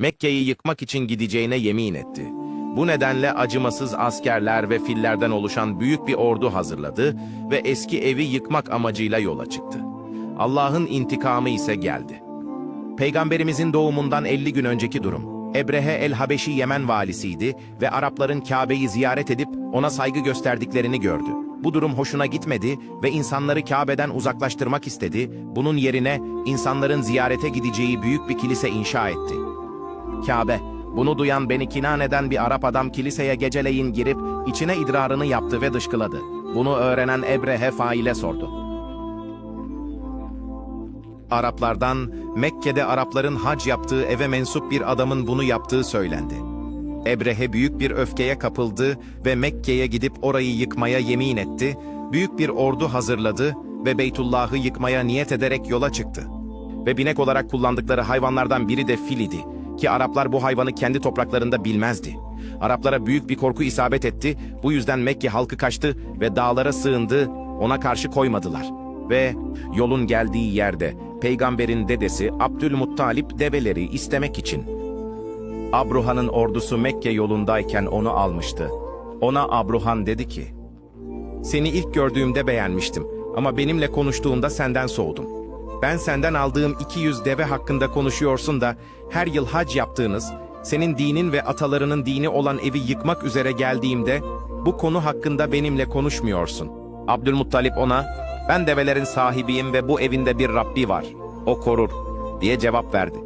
Mekke'yi yıkmak için gideceğine yemin etti. Bu nedenle acımasız askerler ve fillerden oluşan büyük bir ordu hazırladı ve eski evi yıkmak amacıyla yola çıktı. Allah'ın intikamı ise geldi. Peygamberimizin doğumundan 50 gün önceki durum. Ebrehe el-Habeşi Yemen valisiydi ve Arapların Kabe'yi ziyaret edip ona saygı gösterdiklerini gördü. Bu durum hoşuna gitmedi ve insanları Kabe'den uzaklaştırmak istedi. Bunun yerine insanların ziyarete gideceği büyük bir kilise inşa etti. Kabe, bunu duyan Beni Kinane'den bir Arap adam kiliseye geceleyin girip içine idrarını yaptı ve dışkıladı. Bunu öğrenen Ebrehe faile sordu. Araplardan Mekke'de Arapların hac yaptığı eve mensup bir adamın bunu yaptığı söylendi. Ebrehe büyük bir öfkeye kapıldı ve Mekke'ye gidip orayı yıkmaya yemin etti, büyük bir ordu hazırladı ve Beytullah'ı yıkmaya niyet ederek yola çıktı. Ve binek olarak kullandıkları hayvanlardan biri de fil idi ki Araplar bu hayvanı kendi topraklarında bilmezdi. Araplara büyük bir korku isabet etti, bu yüzden Mekke halkı kaçtı ve dağlara sığındı, ona karşı koymadılar. Ve yolun geldiği yerde peygamberin dedesi Abdülmuttalip develeri istemek için Abruhan'ın ordusu Mekke yolundayken onu almıştı. Ona Abruhan dedi ki, Seni ilk gördüğümde beğenmiştim ama benimle konuştuğunda senden soğudum. Ben senden aldığım 200 deve hakkında konuşuyorsun da her yıl hac yaptığınız, senin dinin ve atalarının dini olan evi yıkmak üzere geldiğimde bu konu hakkında benimle konuşmuyorsun. Abdülmuttalip ona, ben develerin sahibiyim ve bu evinde bir Rabbi var. O korur, diye cevap verdi.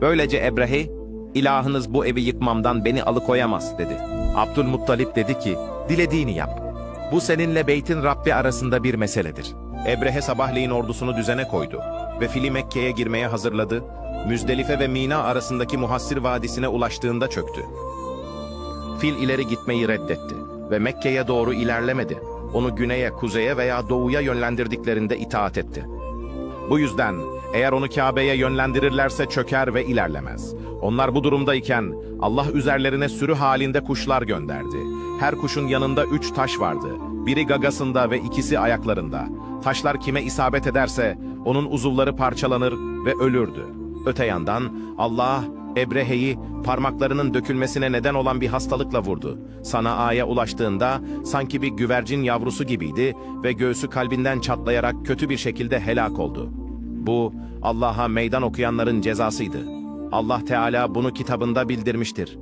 Böylece Ebrehe, ilahınız bu evi yıkmamdan beni alıkoyamaz dedi. Abdülmuttalip dedi ki, dilediğini yap. Bu seninle beytin Rabbi arasında bir meseledir. Ebrehe sabahleyin ordusunu düzene koydu ve fili Mekke'ye girmeye hazırladı. Müzdelife ve Mina arasındaki Muhassir Vadisi'ne ulaştığında çöktü. Fil ileri gitmeyi reddetti ve Mekke'ye doğru ilerlemedi. Onu güneye, kuzeye veya doğuya yönlendirdiklerinde itaat etti. Bu yüzden eğer onu Kabe'ye yönlendirirlerse çöker ve ilerlemez. Onlar bu durumdayken Allah üzerlerine sürü halinde kuşlar gönderdi. Her kuşun yanında üç taş vardı. Biri gagasında ve ikisi ayaklarında. Taşlar kime isabet ederse onun uzuvları parçalanır ve ölürdü. Öte yandan Allah Ebrehe'yi parmaklarının dökülmesine neden olan bir hastalıkla vurdu. Sana'aya ulaştığında sanki bir güvercin yavrusu gibiydi ve göğsü kalbinden çatlayarak kötü bir şekilde helak oldu. Bu Allah'a meydan okuyanların cezasıydı. Allah Teala bunu kitabında bildirmiştir.